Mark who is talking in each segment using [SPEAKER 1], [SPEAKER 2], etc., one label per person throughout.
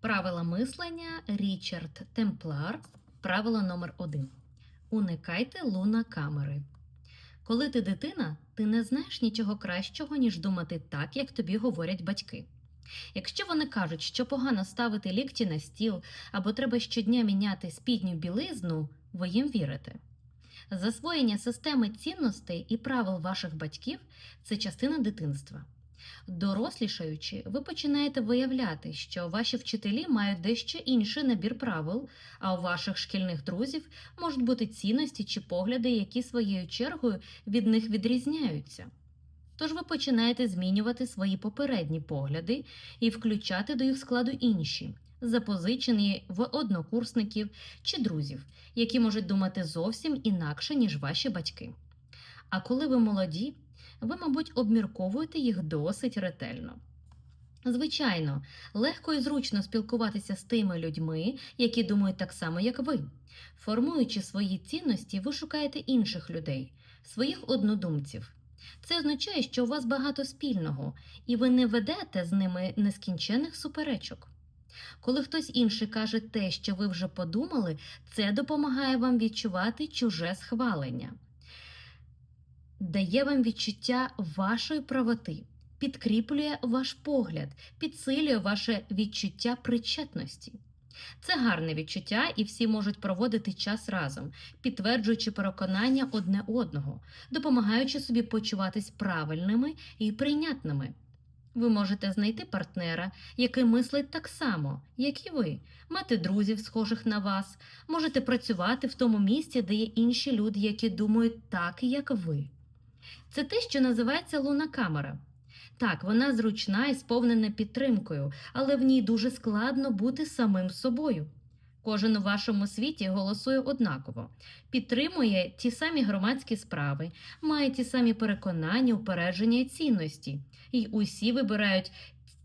[SPEAKER 1] Правила мислення Річард Темплар. Правило номер 1 Уникайте луна камери. Коли ти дитина, ти не знаєш нічого кращого, ніж думати так, як тобі говорять батьки. Якщо вони кажуть, що погано ставити лікті на стіл або треба щодня міняти спідню білизну, ви їм вірите. Засвоєння системи цінностей і правил ваших батьків це частина дитинства. Дорослішаючи, ви починаєте виявляти, що ваші вчителі мають дещо інший набір правил, а у ваших шкільних друзів можуть бути цінності чи погляди, які своєю чергою від них відрізняються. Тож ви починаєте змінювати свої попередні погляди і включати до їх складу інші, запозичені в однокурсників чи друзів, які можуть думати зовсім інакше, ніж ваші батьки. А коли ви молоді, ви, мабуть, обмірковуєте їх досить ретельно. Звичайно, легко і зручно спілкуватися з тими людьми, які думають так само, як ви. Формуючи свої цінності, ви шукаєте інших людей, своїх однодумців. Це означає, що у вас багато спільного, і ви не ведете з ними нескінчених суперечок. Коли хтось інший каже те, що ви вже подумали, це допомагає вам відчувати чуже схвалення дає вам відчуття вашої правоти, підкріплює ваш погляд, підсилює ваше відчуття причетності. Це гарне відчуття, і всі можуть проводити час разом, підтверджуючи переконання одне одного, допомагаючи собі почуватись правильними і прийнятними. Ви можете знайти партнера, який мислить так само, як і ви, мати друзів, схожих на вас, можете працювати в тому місці, де є інші люди, які думають так, як ви. Це те, що називається луна камера. Так, вона зручна і сповнена підтримкою, але в ній дуже складно бути самим собою. Кожен у вашому світі голосує однаково, підтримує ті самі громадські справи, має ті самі переконання, упередження і цінності, і усі вибирають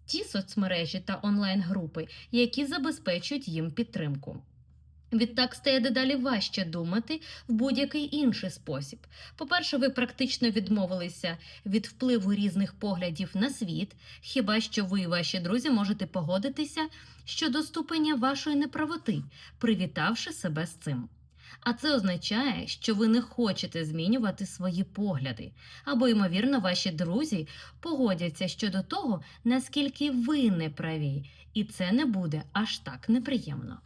[SPEAKER 1] ті соцмережі та онлайн-групи, які забезпечують їм підтримку. Відтак стає дедалі важче думати в будь-який інший спосіб. По-перше, ви практично відмовилися від впливу різних поглядів на світ, хіба що ви і ваші друзі можете погодитися щодо ступеня вашої неправоти, привітавши себе з цим. А це означає, що ви не хочете змінювати свої погляди, або, ймовірно, ваші друзі погодяться щодо того, наскільки ви не праві, і це не буде аж так неприємно.